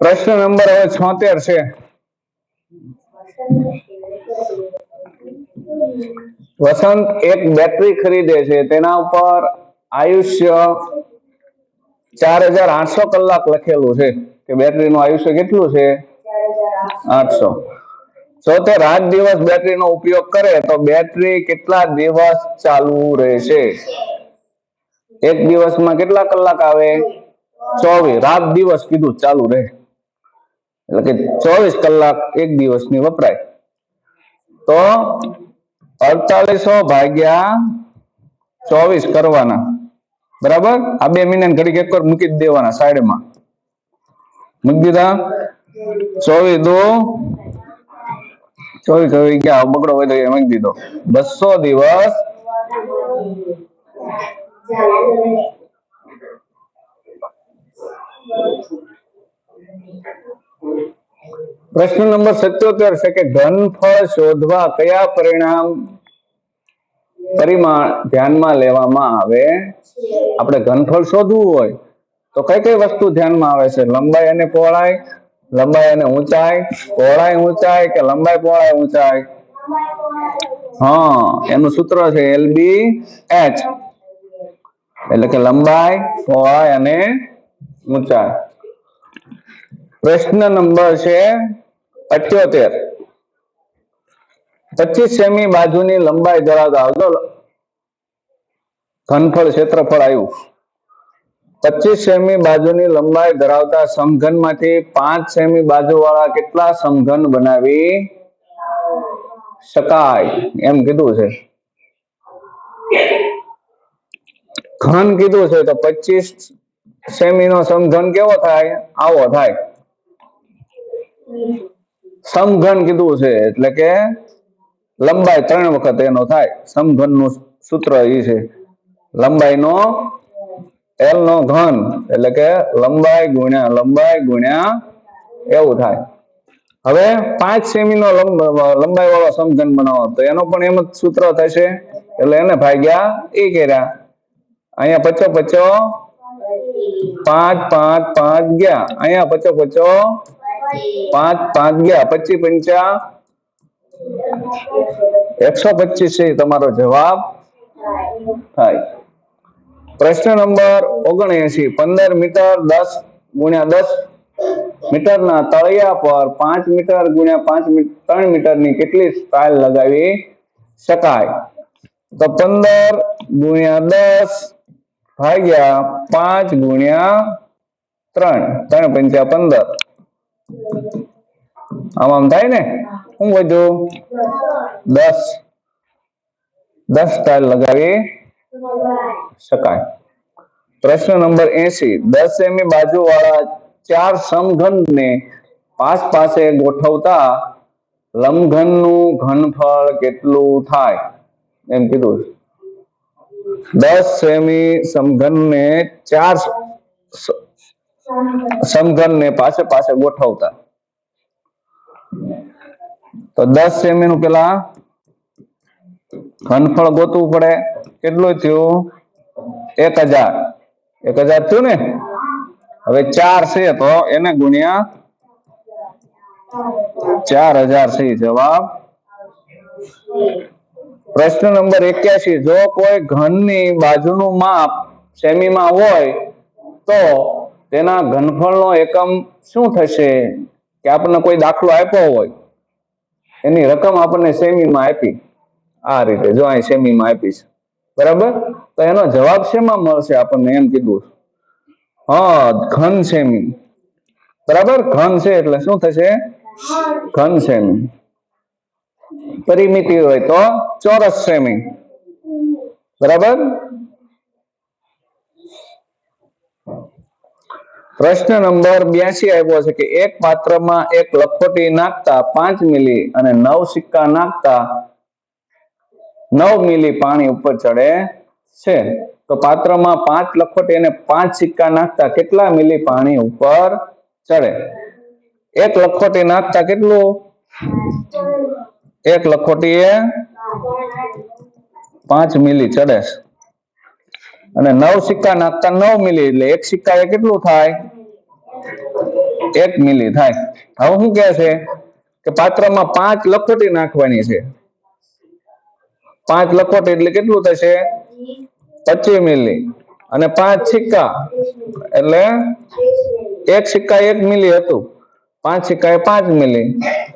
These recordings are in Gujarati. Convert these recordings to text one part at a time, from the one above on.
પ્રશ્ન નંબર હવે છોતેર છે. વસંત એક બેટરી ખરીદે છે. તેના ઉપર આયુષ્ય ચાર હજાર આઠસો કલાક લખેલું છે. કે બેટરીનું આયુષ્ય કેટલું છે? આઠસો. જો તે રાત દિવસ બેટરીનો ઉપયોગ કરે તો બેટરી કેટલા દિવસ ચાલુ રહેશે? એક દિવસમાં કેટલા કલાક આવે? ચોવીસ, રાત દિવસ કીધું, ચાલુ રહે. એટલે કે ચોવીસ કલાક એક દિવસની વપરાય. તો અડતાલીસો ભાગ્યા ચોવીસ કરવાના. બરાબર? આ બે મહિના ઘડીક એક વાર મૂકી જ દેવાના સાઈડમાં. મૂકી દીધા? ચોવીસ દો. ચોવીસ ચોવીસ ગયા બગડો હોય તો એ મૂકી દીધો. બસો દિવસ પ્રશ્ન નંબર સત્યોતેર છે કે ઘનફળ શોધવા કયા પરિણામ પરિમાણ ધ્યાનમાં લેવામાં આવે? આપણે ઘનફળ શોધવું હોય તો કઈ કઈ વસ્તુ ધ્યાનમાં આવે છે? લંબાઈ અને પહોળાઈ? લંબાઈ અને ઊંચાઈ? પહોળાઈ, ઊંચાઈ કે લંબાઈ, પહોળાઈ, ઊંચાઈ? હા, એનું સૂત્ર છે એલ બી એચ એટલે કે લંબાઈ, પહોળાઈ અને ઊંચાઈ. પ્રશ્ન નંબર છે અઠ્યોતેર પચીસ સેમી બાજુની લંબાઈ ધરાવતા આવતો ઘનફળ ક્ષેત્રફળ આવ્યું. પચીસ સેમી બાજુની લંબાઈ ધરાવતા સમઘનમાંથી પાંચ સેમી બાજુ વાળા કેટલા સમઘન બનાવી શકાય? એમ કીધું છે. ઘન કીધું છે તો પચીસ સેમી નો સમઘન કેવો થાય? આવો થાય. સમઘન કીધું છે, એટલે કે લંબાઈ ત્રણ વખત એનો થાય. સમઘનનું સૂત્ર એ છે. લંબાઈ નો એલ નો ઘન, એટલે કે લંબાઈ ગુણ્યા લંબાઈ ગુણ્યા એવું થાય. હવે પાંચ સેમી નો લંબાઈ વાળો સમઘન બનાવો. તો એનો પણ એમ જ સૂત્ર થશે, એટલે એને ભાગ્યા એ કર્યા. અહીંયા પચો પચો પાંચ પાંચ પાંચ ગયા. અહીંયા પચો પચો પાંચ પાંચ ગયા. પચી પંચા. એકસો પચીસ છે તમારો જવાબ. થાય. પ્રશ્ન નંબર ઓગણએસી પંદર મીટર દસ ગુણ્યા દસ મીટરના તળિયા પર પાંચ મીટર ગુણ્યા પાંચ ત્રણ ત્રણ મીટરની કેટલી સ્ટાઇલ લગાવી શકાય? તો પંદર ગુણ્યા દસ ભાગ્યા પાંચ ગુણ્યા ત્રણ. ત્રણ પંચા પંદર. આમ આમ થાય ને શું વધ્યું દસ દસ સ્ટાઇલ લગાવી શકાય પ્રશ્ન નંબર એસી દસ સેમી બાજુ વાળા ચાર સમઘનને પાસ પાસે ગોઠવતા લંબઘનનું ઘનફળ કેટલું થાય એમ કીધું છે. દસ સેમી સમઘનને ચાર સ- સમઘનને પાસે પાસે ગોઠવતા તો દસ સેમી નું પેલા ઘનફળ ગોતવું પડે. કેટલું થયું? એક હજાર. એક હજાર થયું ને? હવે ચાર છે તો એને ગુણ્યા ચાર હજાર છે જવાબ. પ્રશ્ન નંબર એક્યાસી. જો કોઈ ઘનની બાજુનું માપ સેમીમાં હોય તો તેના ઘનફળનો એકમ શું થશે? કે આપણને કોઈ દાખલો આપ્યો હોય? એની રકમ આપણને સેમીમાં આપી. આ રીતે જો અહીં સેમીમાં આપી છે. બરાબર? તો એનો જવાબ શેમાં મળશે? આપણને એમ કીધું હા, ઘન સેમી. બરાબર? ઘન છે એટલે શું થશે? ઘન સેમી. પરિમિતિ હોય તો ચોરસ સેમી. બરાબર? પ્રશ્ન નંબર બ્યાસી આવ્યો છે કે એક પાત્રમાં એક લખોટી નાખતા પાંચ મિલી અને નવ સિક્કા નાખતા નવ મિલી પાણી ઉપર ચડે છે. તો પાત્રમાં પાંચ લખોટી અને પાંચ સિક્કા નાખતા કેટલા મિલી પાણી ઉપર ચડે? એક લખોટી નાખતા કેટલું? એક લખોટી એ પાંચ મિલી ચડે છે. અને નવ સિક્કા નાખતા નવ મિલી એટલે એક સિક્કા એ કેટલું થાય? એક મિલી થાય. હવે શું કહે છે કે પાત્રમાં પાંચ લખોટી નાખવાની છે. પાંચ લખોટી એટલે કેટલું થશે? પચીસ મિલી. અને પાંચ સિક્કા એટલે એક સિક્કા એક મિલી હતું. પાંચ સિક્કા એ પાંચ મિલી.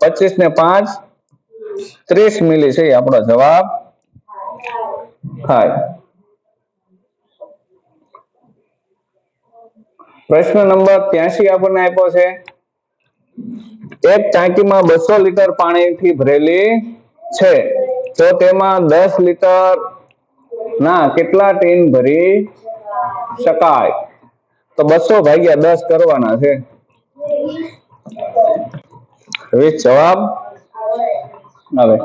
પચીસ ને પાંચ ત્રીસ મિલી છે આપણો જવાબ થાય. પ્રશ્ન નંબર ત્યાસી આપણને આપ્યો છે. એક ટાંકીમાં બસો લીટર પાણીથી ભરેલી છે. તો તેમાં દસ લીટર ના કેટલા ટીન ભરી શકાય? તો બસો ભાગ્યા દસ કરવાના છે. હવે જવાબ હવે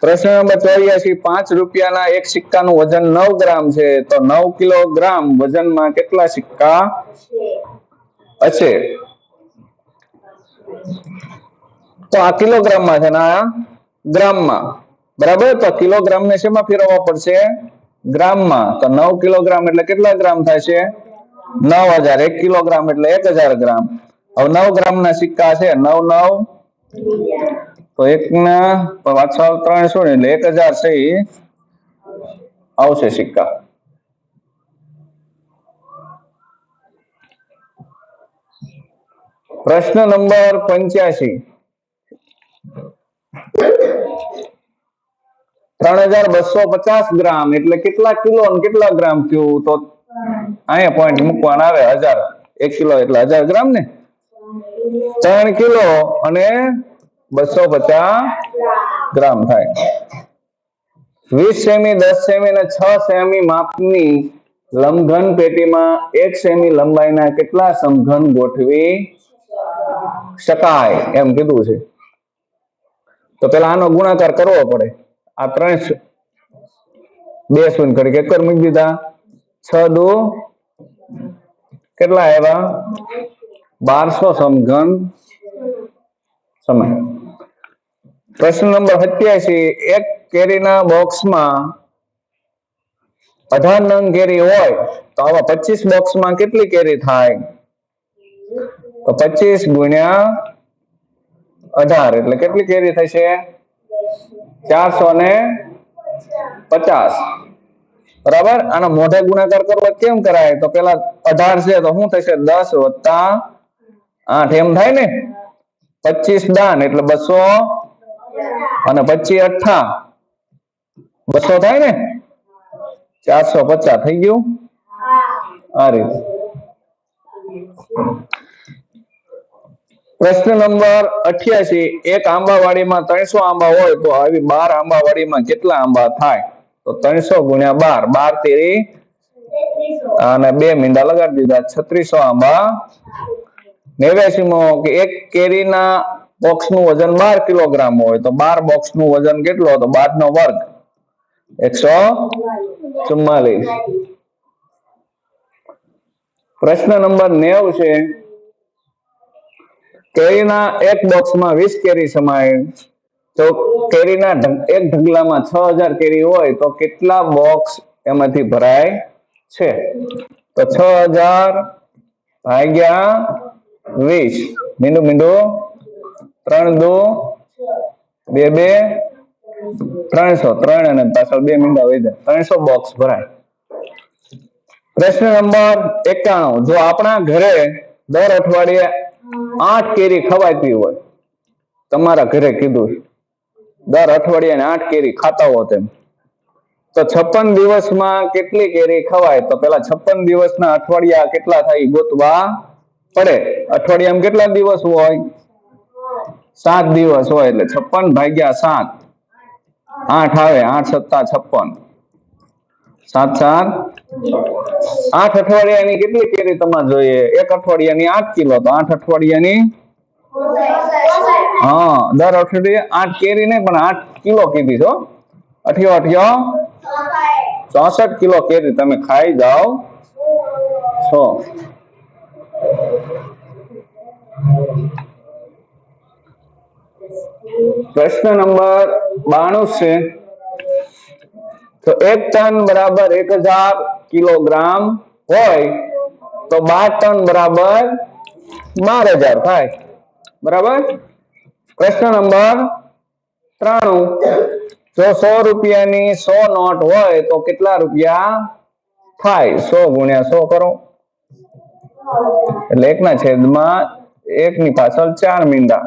પ્રશ્ન નંબર ચોર્યાસી, પાંચ રૂપિયાના એક સિક્કાનું વજન નવ ગ્રામ છે, તો નવ કિલોગ્રામ વજનમાં કેટલા સિક્કા હશે? તો આ કિલોગ્રામમાં છે ને આ ગ્રામમાં. બરાબર? તો કિલોગ્રામ ને શેમાં ફેરવવા પડશે? ગ્રામમાં. તો નવ કિલોગ્રામ એટલે કેટલા ગ્રામ છે? નવ હજાર. એક કિલોગ્રામ એટલે એક હજાર ગ્રામ. હવે નવ ગ્રામ ના સિક્કા છે, નવ નવ તો એક ના પાછળ ત્રણ શું ને એટલે એક હજાર છે આવશે સિક્કા. પ્રશ્ન નંબર પંચ્યાસી. ત્રણ હજાર બસો પચાસ ગ્રામ એટલે કેટલા કિલો અને કેટલા ગ્રામ થયું? તો અહીંયા પોઈન્ટ મૂકવાના આવે હજાર. એક કિલો એટલે હજાર ગ્રામ ને? ત્રણ કિલો અને બસો પચાસ ગ્રામ થાય. વીસ સેમી, દસ સેમી અને છ સેમી માપની લંબઘન પેટીમાં એક સેમી લંબાઈના કેટલા સમઘન ગોઠવી શકાય? એમ કીધું છે. તો પેલા આનો ગુણાકાર કરવો પડે. આ ત્રણ બે શૂન્ય કરી એકર મૂકી દીધા. છ દો કેટલા આવ્યા? બારસો સમઘન સમય. પ્રશ્ન નંબર સત્યાસી, એક કેરીના બોક્સમાં અઢાર નંગ કેરી હોય, તો આવા પચીસ બોક્સમાં કેટલી કેરી થાય? તો પચીસ ગુણ્યા અઢાર, એટલે કેટલી કેરી થશે? ચારસો ને પચાસ. બરાબર? આનો મોઢે ગુણાકાર કરવો કેમ કરાય? તો પેલા અઢાર છે, તો શું થશે? દસ વત્તા આઠ, એમ થાય ને? પચીસ દાન, એટલે બસો અને પચીસ અઠા બસો થાય ને? ચારસો પચાસ થઈ ગયું? આ પ્રશ્ન નંબર અઠ્યાસી. એક આંબાવાડીમાં ત્રણસો આંબા હોય તો આવી બાર આંબાવાડીમાં કેટલા આંબા થાય? તો ત્રણસો ગુણ્યા બાર. બાર તેરી અને બે મીંડા લગાડી દીધા. છત્રીસો આંબા. નેવ્યાસી માં કે એક કેરીના બોક્સનું વજન બાર કિલોગ્રામ હોય તો બાર બોક્સનું વજન કેટલો તો બાર નો વર્ગ. એકસો ચુમ્માલીસ. પ્રશ્ન નંબર નેવ છે, કેરીના એક બોક્સમાં વીસ કેરી સમાય. તો કેરીના એક ઢગલામાં છ હજાર કેરી હોય તો કેટલા બોક્સ એમાંથી ભરાય છે? તો છ હજાર ભાગ્યા વીસ. મીંડું મીંડું. ત્રણ દો, બે બે, ત્રણસો, ત્રણ અને પાછળ બે મીંડા જાય. ત્રણસો બોક્સ ભરાય. પ્રશ્ન નંબર એકાણું. જો આપણા ઘરે દર અઠવાડિયે આઠ કેરી ખવાતી હોય, તમારા ઘરે કીધું દર અઠવાડિયે આઠ કેરી ખાતા હો તેમ. તો છપ્પન દિવસમાં કેટલી કેરી ખવાય? તો પેલા છપ્પન દિવસના અઠવાડિયા કેટલા થાય ગોતવા પડે. અઠવાડિયામાં કેટલા દિવસ હોય? સાત દિવસ હોય એટલે છપ્પન ભાગ્યા સાત. આઠ આવે, આઠ સત્તા છપ્પન. સાત સાત? આઠ અઠવાડિયાની કેટલી કેરી તમારે જોઈએ? એક અઠવાડિયાની આઠ કિલો, તો આઠ અઠવાડિયાની? હા, દર અઠવાડિયે આઠ કેરી નહીં પણ આઠ કિલો કીધી છો અઠ્યો અઠ્યો? ચોસઠ કિલો કેરી તમે ખાઈ જાઓ. છો. પ્રશ્ન નંબર બાણું છે. તો એક ટન બરાબર એક હજાર કિલોગ્રામ હોય તો બાર ટન બરાબર બાર હજાર થાય. બરાબર? પ્રશ્ન નંબર ત્રાણું. જો સો રૂપિયાની સો નોટ હોય તો કેટલા રૂપિયા થાય? સો ગુણ્યા સો કરો. એટલે એકના છેદમાં એક ની પાછળ ચાર મીંડા.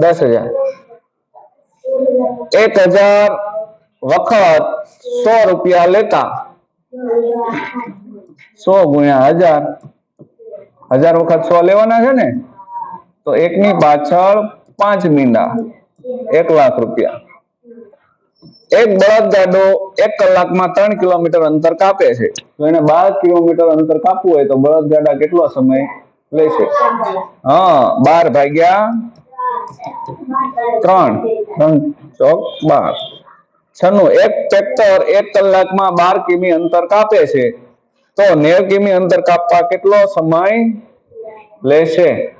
દસ હજાર. એક હજાર વખત સો રૂપિયા લેતા. સો ગુણ્યા હજાર. હજાર વખત સો લેવાના છે ને? તો એકની પાછળ પાંચ મીંડા. એક લાખ રૂપિયા. એક બળદ ગાડો એક કલાકમાં ત્રણ કિલોમીટર અંતર કાપે છે. તો એને બાર કિલોમીટર અંતર કાપવું હોય તો બળદ ગાડા કેટલો સમય લેશે? હા, બાર ભાગ્યા ત્રણ. ત્રણ ચોક બાર. છનું એક ટ્રેક્ટર એક કલાકમાં બાર કિમી અંતર કાપે છે. તો નેવ કિમી અંતર કાપવા કેટલો સમય લેશે?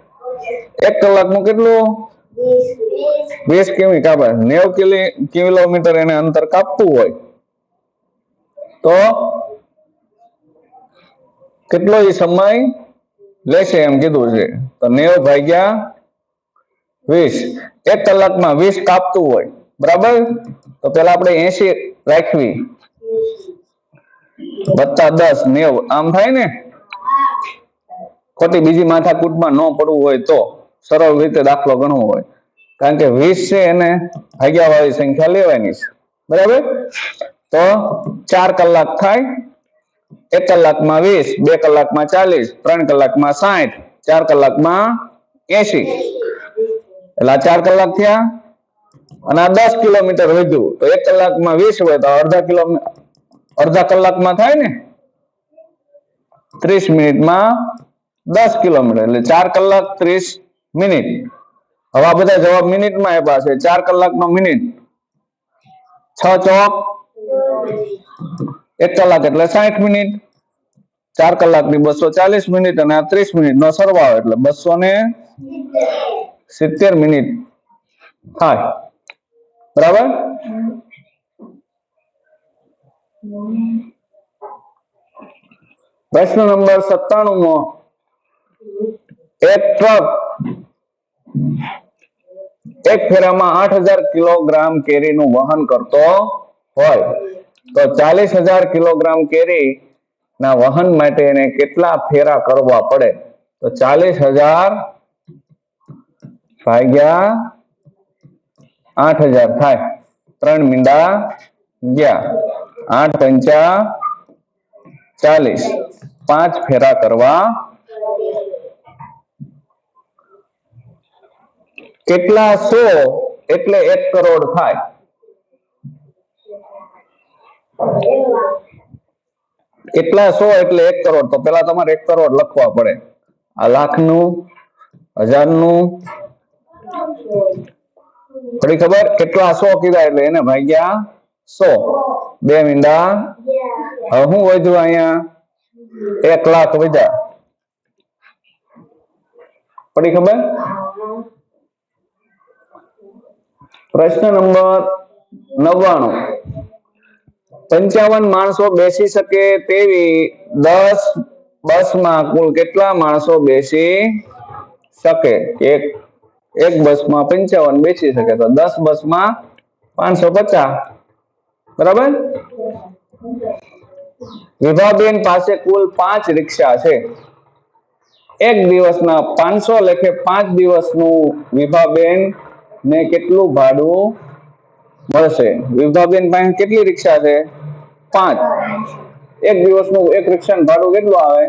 એક કલાકનું કેટલું? વીસ કિમી કાપે. નેવ કિલી, કિલોમીટર એને અંતર કાપવું હોય. તો કેટલો એ સમય લેશે એમ કીધું છે. તો નેવ ભાગ્યા વીસ. એક કલાકમાં વીસ કાપતું હોય. બરાબર? તો પેલા આપણે એસી રાખવી. વત્તા દસ, નેવ. આમ થાય ને? ખોટી બીજી માથાકૂટમાં ન પડવું હોય તો સરળ રીતે દાખલો ગણવો હોય. કારણ કે વીસ છે એને ભાગ્યા વાળી સંખ્યા લેવાની છે. બરાબર? તો ચાર કલાક થાય, એક કલાકમાં વીસ, બે કલાકમાં ચાલીસ, ત્રણ કલાકમાં સાઠ, ચાર કલાકમાં એસી એટલે ચાર કલાક થયા. અને આ દસ કિલોમીટર વધ્યું તો એક કલાકમાં વીસ હોય તો અડધા કિલોમીટર અડધા કલાકમાં થાય ને? ત્રીસ મિનિટમાં દસ કિલોમીટર. એટલે ચાર કલાક ત્રીસ મિનિટ. હવે આ બધા જવાબ મિનિટમાં આપ્યા છે. ચાર કલાકનો મિનિટ. છ ચોક. એક કલાક એટલે સાઠ મિનિટ. ચાર કલાકની બસો ચાલીસ મિનિટ અને આ ત્રીસ મિનિટ નો સરવાળો એટલે બસો ને સિત્તેર મિનિટ થાય. બરાબર? પ્રશ્ન નંબર સત્તાણું મો એક ટ્રક એક ફેરામાં આઠ હજાર કિલોગ્રામ કેરીનું વહન કરતો હોય. તો ચાલીસ હજાર કિલોગ્રામ કેરી ના વહન માટે એને કેટલા ફેરા કરવા પડે? તો ચાલીસ હજાર ભાગ્યા આઠ હજાર થાય. ત્રણ મીંડા ગયા. આઠ પંચા ચાલીસ. પાંચ ફેરા કરવા. કેટલા સો? એટલે એક કરોડ થાય. કેટલા સો? એટલે એક કરોડ. તો પેલા તમારે એક કરોડ લખવા પડે. આ લાખનું હજારનું થોડી ખબર? કેટલા સો કીધા એટલે એને ભાગ્યા સો. બે મીંડા. હવે શું વધ્યું અહીંયા? એક લાખ વધ્યા. પડી ખબર? પ્રશ્ન નંબર નવ્વાણું. પંચાવન માણસો બેસી શકે તેવી દસ બસમાં કુલ કેટલા માણસો બેસી શકે? એક એક બસમાં પંચાવન બેસી શકે તો દસ બસમાં પાંચસો પચાસ. બરાબર? વિભાબેન પાસે કુલ પાંચ રિક્ષા છે. એક દિવસના પાંચસો લેખે પાંચ દિવસનું વિભાબેન ને કેટલું ભાડું મળશે? વિભાબેન પાસે કેટલી રિક્ષા છે? પાંચ. એક દિવસનું એક રિક્ષાનું ભાડું કેટલું આવે?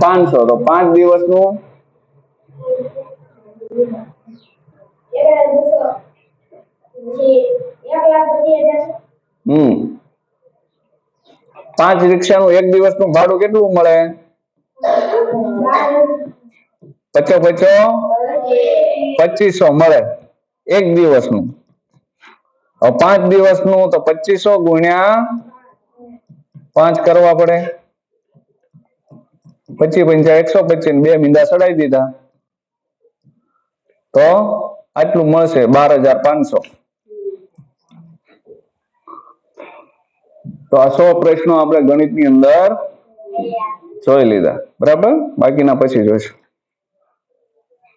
પાંચસો. તો પાંચ દિવસનું હમ. પાંચ રિક્ષાનું એક દિવસનું ભાડું કેટલું મળે? પચો પચો? પચીસો મળે. એક દિવસનું. હવે પાંચ દિવસનું તો પચીસો ગુણ્યા પાંચ કરવા પડે. પચી પંચા એકસો પચીસ ને બે મીંડા ચડાવી દીધા. તો આટલું મળશે બાર હજાર પાંચસો. તો આ સો પ્રશ્નો આપણે ગણિતની અંદર જોઈ લીધા. બરાબર? બાકીના પછી જોઈશું.